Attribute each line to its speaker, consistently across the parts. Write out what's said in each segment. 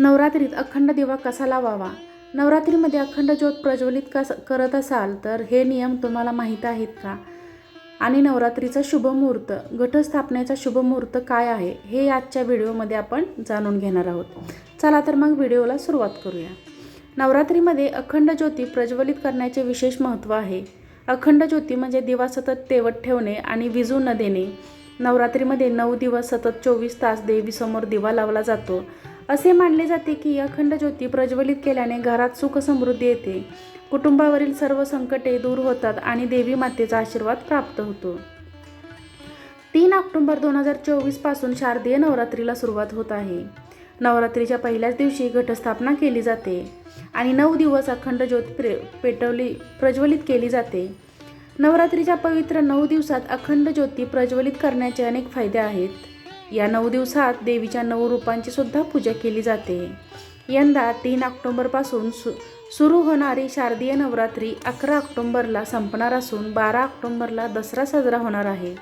Speaker 1: नवरात्रीत अखंड दिवा कसा लावावा? नवरात्रीमध्ये अखंड ज्योत प्रज्वलित कस करत असाल तर हे नियम तुम्हाला माहीत आहेत का? आणि नवरात्रीचा शुभ मुहूर्त घटस्थापनेचा शुभ मुहूर्त काय आहे हे आजच्या व्हिडिओमध्ये आपण जाणून घेणार आहोत. चला तर मग व्हिडिओला सुरुवात करूया. नवरात्रीमध्ये अखंड ज्योती प्रज्वलित करण्याचे विशेष महत्त्व आहे. अखंड ज्योती म्हणजे दिवा सतत तेवत ठेवणे आणि विजू न देणे. नवरात्रीमध्ये नऊ दिवस सतत चोवीस तास देवीसमोर दिवा लावला जातो. असे मानले जाते की अखंड ज्योती प्रज्वलित केल्याने घरात सुख समृद्धी येते. कुटुंबावरील सर्व संकटे दूर होतात आणि देवी मातेचा आशीर्वाद प्राप्त होतो. तीन ऑक्टोबर दोन हजार चोवीसपासून शारदीय नवरात्रीला सुरुवात होत आहे. नवरात्रीच्या पहिल्याच दिवशी घटस्थापना केली जाते आणि नऊ दिवस अखंड ज्योत प्रे पेटवली प्रज्वलित केली जाते. नवरात्रीच्या पवित्र नऊ दिवसात अखंड ज्योती प्रज्वलित करण्याचे अनेक फायदे आहेत. या नऊ दिवसात देवीच्या नऊ रूपांची सुद्धा पूजा केली जाते. यंदा तीन ऑक्टोंबरपासून सु सुरू होणारी शारदीय नवरात्री अकरा ऑक्टोंबरला संपणार असून बारा ऑक्टोंबरला दसरा साजरा होणार आहे.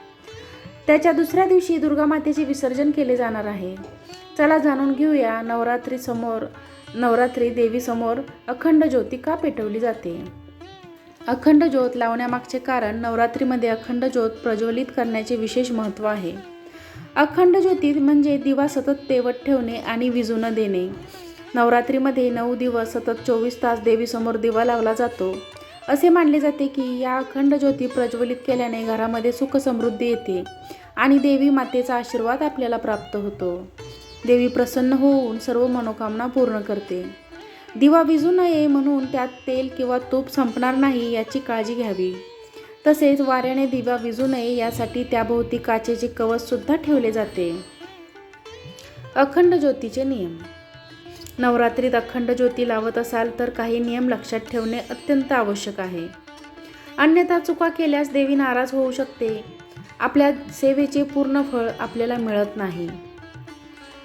Speaker 1: त्याच्या दुसऱ्या दिवशी दुर्गा मातेचे विसर्जन केले जाणार आहे. चला जाणून घेऊया नवरात्रीसमोर नवरात्री देवीसमोर अखंड ज्योती का पेटवली जाते? अखंड ज्योत लावण्यामागचे कारण नवरात्रीमध्ये अखंड ज्योत प्रज्वलित करण्याचे विशेष महत्त्व आहे. अखंड ज्योती म्हणजे दिवा सतत तेवत ठेवणे आणि विजू न देणे. नवरात्रीमध्ये नऊ दिवस सतत चोवीस तास देवीसमोर दिवा लावला जातो. असे मानले जाते की या अखंड ज्योती प्रज्वलित केल्याने घरामध्ये सुख समृद्धी येते आणि देवी मातेचा आशीर्वाद आपल्याला प्राप्त होतो. देवी प्रसन्न होऊन सर्व मनोकामना पूर्ण करते. दिवा विजू नये म्हणून त्यात तेल किंवा तूप संपणार नाही याची काळजी घ्यावी. तसेच वाऱ्याने दिवा विजू नये यासाठी त्याभोवती काचेचे कवचसुद्धा ठेवले जाते. अखंड ज्योतीचे नियम. नवरात्रीत अखंड ज्योती लावत असाल तर काही नियम लक्षात ठेवणे अत्यंत आवश्यक आहे. अन्यथा चुका केल्यास देवी नाराज होऊ शकते. आपल्या सेवेचे पूर्ण फळ आपल्याला मिळत नाही.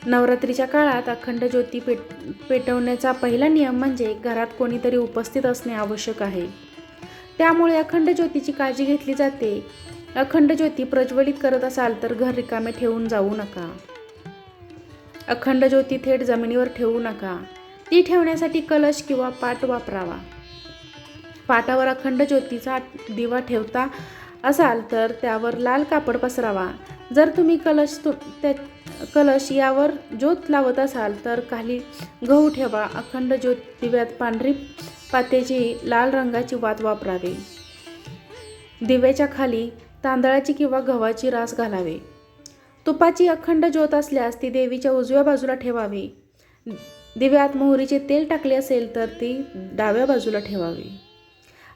Speaker 1: नवरात्रीच्या काळात अखंड ज्योती पेट पेटवण्याचा पहिला नियम म्हणजे घरात कोणीतरी उपस्थित असणे आवश्यक आहे. त्यामुळे अखंड ज्योतीची काळजी घेतली जाते. अखंड ज्योती प्रज्वलित करत असाल तर घर रिकामे ठेवून जाऊ नका. अखंड ज्योती थेट जमिनीवर ठेवू नका. ती ठेवण्यासाठी कलश किंवा पाट वापरावा. पाटावर अखंड ज्योतीचा दिवा ठेवता असाल तर त्यावर लाल कापड पसरावा. जर तुम्ही कलश तु त्या कलश यावर ज्योत लावत असाल तर खाली गहू ठेवा. अखंड ज्योत दिव्यात पांढरी पातेची लाल रंगाची वात वापरावे. दिव्याच्या खाली तांदळाची किंवा गव्हाची रास घालावे. तुपाची अखंड ज्योत असल्यास ती देवीच्या उजव्या बाजूला ठेवावी. दिव्यात मोहरीचे तेल टाकले असेल तर ती डाव्या बाजूला ठेवावी.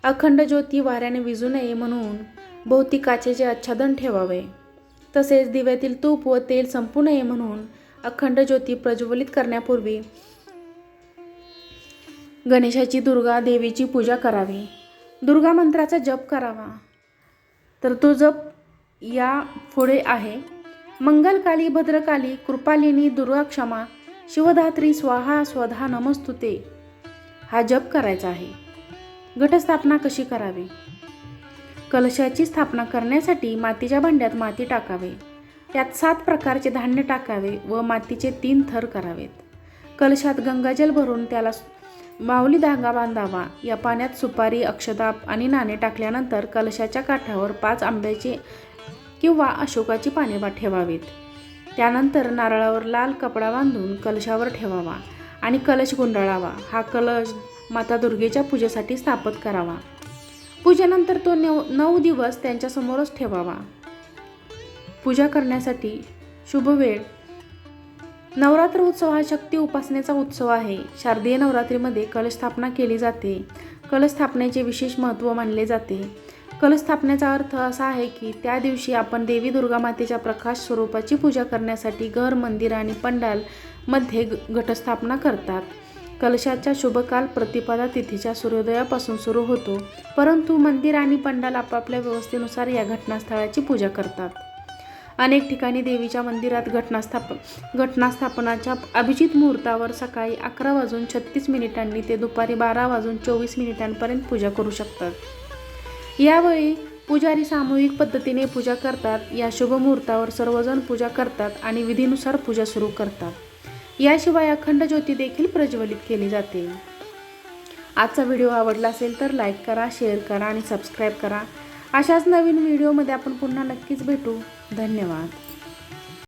Speaker 1: अखंड ज्योती वाऱ्याने विजू नये म्हणून भोवती काचेचे आच्छादन ठेवावे तसेच दिव्यातील तूप व तेल संपू नये म्हणून अखंड ज्योती प्रज्वलित करण्यापूर्वी गणेशाची दुर्गा देवीची पूजा करावी. दुर्गा मंत्राचा जप करावा. तर तो जप या पुढे आहे. मंगलकाली भद्रकाली कृपालिनी दुर्गा क्षमा शिवधात्री स्वाहा स्वधा नमस्तुते हा जप करायचा आहे. घटस्थापना कशी करावी? कलशाची स्थापना करण्यासाठी मातीच्या भांड्यात माती टाकावे. त्यात सात प्रकारचे धान्य टाकावे व मातीचे तीन थर करावेत. कलशात गंगाजल भरून त्याला माऊली धागा बांधावा. या पाण्यात सुपारी अक्षदाप आणि नाणे टाकल्यानंतर कलशाच्या काठावर पाच आंब्याची किंवा अशोकाची पाने बा ठेवावीत. त्यानंतर नारळावर लाल कपडा बांधून कलशावर ठेवावा आणि कलश गुंडाळावा. हा कलश माता दुर्गेच्या पूजेसाठी स्थापित करावा. पूजेनंतर तो नऊ नऊ दिवस त्यांच्यासमोरच ठेवावा. पूजा करण्यासाठी शुभ वेळ नवरात्र उत्सव हा शक्ती उपासनेचा उत्सव आहे. शारदीय नवरात्रीमध्ये कलस्थापना केली जाते. कलस्थापनेचे विशेष महत्त्व मानले जाते. कलस्थापनेचा अर्थ असा आहे की त्या दिवशी आपण देवी दुर्गा मातेच्या प्रकाश स्वरूपाची पूजा करण्यासाठी घर मंदिर आणि पंडाल मध्ये घटस्थापना करतात. कलशाचा शुभकाल प्रतिपदा तिथीच्या सूर्योदयापासून सुरू होतो. परंतु मंदिर आणि पंडाल आपापल्या व्यवस्थेनुसार या घटनास्थळाची पूजा करतात. अनेक ठिकाणी देवीच्या मंदिरात घटनास्थाप घटनास्थापनाच्या अभिजित मुहूर्तावर सकाळी अकरा वाजून छत्तीस मिनिटांनी ते दुपारी बारा वाजून चोवीस मिनिटांपर्यंत पूजा करू शकतात. यावेळी पुजारी सामूहिक पद्धतीने पूजा करतात. या शुभ मुहूर्तावर सर्वजण पूजा करतात आणि विधीनुसार पूजा सुरू करतात. याशिवाय अखंड ज्योती देखील प्रज्वलित केली जाते. आजचा व्हिडिओ आवडला असेल तर लाईक करा शेअर करा आणि सबस्क्राईब करा. अशाच नवीन व्हिडिओमध्ये आपण पुन्हा नक्कीच भेटू. धन्यवाद